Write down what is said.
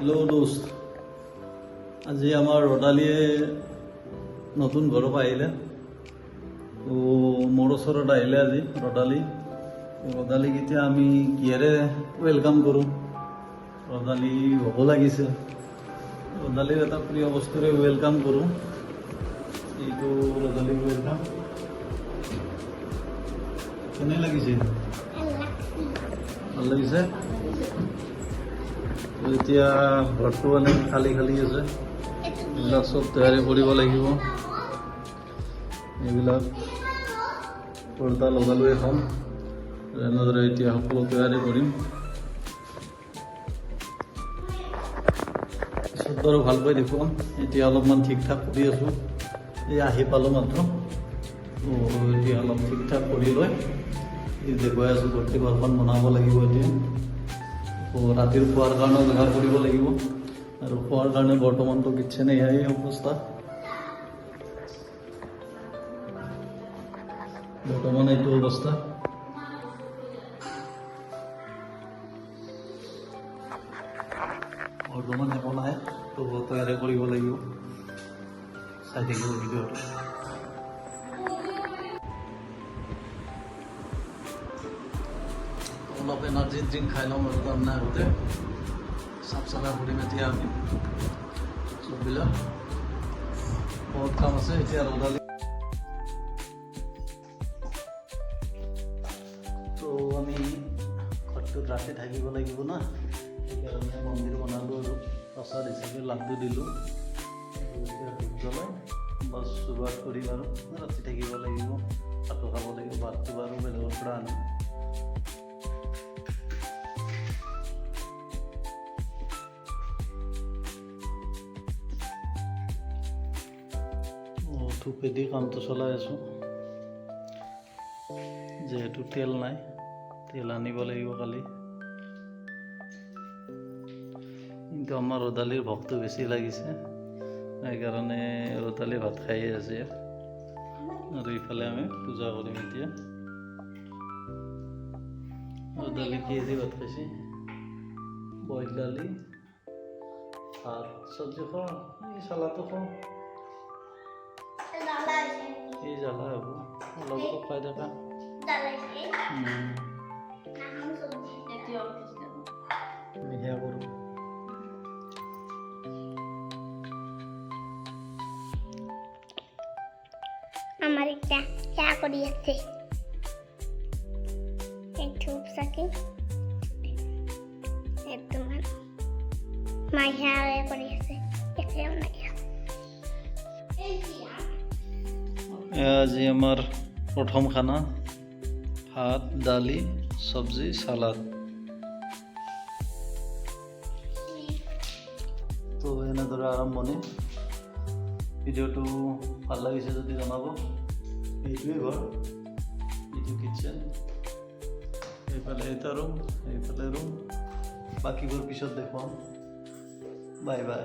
Hello' দোস্ত। আজি আমাৰ ৰদালিয়ে নতুন ঘৰৰ পৰা আহিলে। তো মোৰ ওচৰত আহিলে আজি ৰদালি। ৰদালিক এতিয়া আমি কিহেৰে ৱেলকাম কৰোঁ? ৰদালি হ'ব লাগিছে। ৰদালিৰ এটা প্ৰিয় বস্তুৰে ৱেলকাম কৰোঁ। এইটো ৰদালিক ৱেলকাম কেনে লাগিছে। ভাল লাগিছে? এতিয়া ঘৰটো মানে খালী খালী আছে এইবিলাক চব তৈয়াৰী কৰিব লাগিব। এইবিলাক পৰ্দা লগালোঁ এখন এনেদৰে এতিয়া সকলো তৈয়াৰী কৰিম। পিছত বাৰু ভালকৈ দেখুৱাম। এতিয়া অলপমান ঠিক ঠাক কৰি আছোঁ। এই আহি পালোঁ মাত্ৰ। এতিয়া অলপ ঠিক ঠাক কৰি লৈ দেখুৱাই আছোঁ গোটেই ঘৰখন বনাব লাগিব এতিয়া। তো ৰাতিৰ খোৱাৰ কাৰণেও যোগাৰ কৰিব লাগিব। আৰু খোৱাৰ কাৰণে বৰ্তমানতো কিটচেন এয়াই অৱস্থা বৰ্তমান এইটো অৱস্থা বৰ্তমান একো নাই তো তৈয়াৰী কৰিব লাগিব। চাই থাকিব ভিডিঅ'টো। ড্ৰিংক খাই ল'ম আৰু তাৰমানে আগতে। চাফ চাফা কৰিম এতিয়া আমি চববিলাক। বহুত কাম আছে, এতিয়া ৰ'দালি। তো আমি ঘৰটোত ৰাতি থাকিব লাগিব না। সেইকাৰণে মন্দিৰ বনালোঁ আৰু। প্ৰসাদ হিচাপে লাড্ডু দিলোঁ। ধূপ জ্বলাই, বাছ শুৰুৱাত কৰিম আৰু। ৰাতি থাকিব লাগিব, ভাতো খাব লাগিব, ভাতটো বাৰু বেলেগৰ পৰা আনিম ধূপেদি কামটো চলাই আছোঁ। যিহেতু তেল নাই, তেল আনিব লাগিব কালি। কিন্তু আমাৰ ৰদালিৰ ভোকটো বেছি লাগিছে। সেইকাৰণে ৰদালি ভাত খায়ে আছে আৰু ইফালে আমি পূজা কৰিম এতিয়া। ৰদালি কি দি ভাত খাইছে? বইল দালি, ভাত, চব্জি খাওঁ এই চালাটো খাওঁ। জ্বালা হ'ব। অলপ খাই থাকা সেয়া কৰোঁ। আমার একটা চা করি আছে। এক ধূপ চাকি। একদম মাই সেয়া আজি আমাৰ প্ৰথম খানা ভাত দালি চব্জি চালাড তো এনেদৰে আৰম্ভণি। ভিডিঅ'টো ভালো লাগিছে যদি জনাব। এইটোৱে ঘৰ। এইটো কিটচেন এইফালে এটা ৰুম এইফালে ৰুম বাকীবোৰ পিছত দেখুৱাম। Bye bye.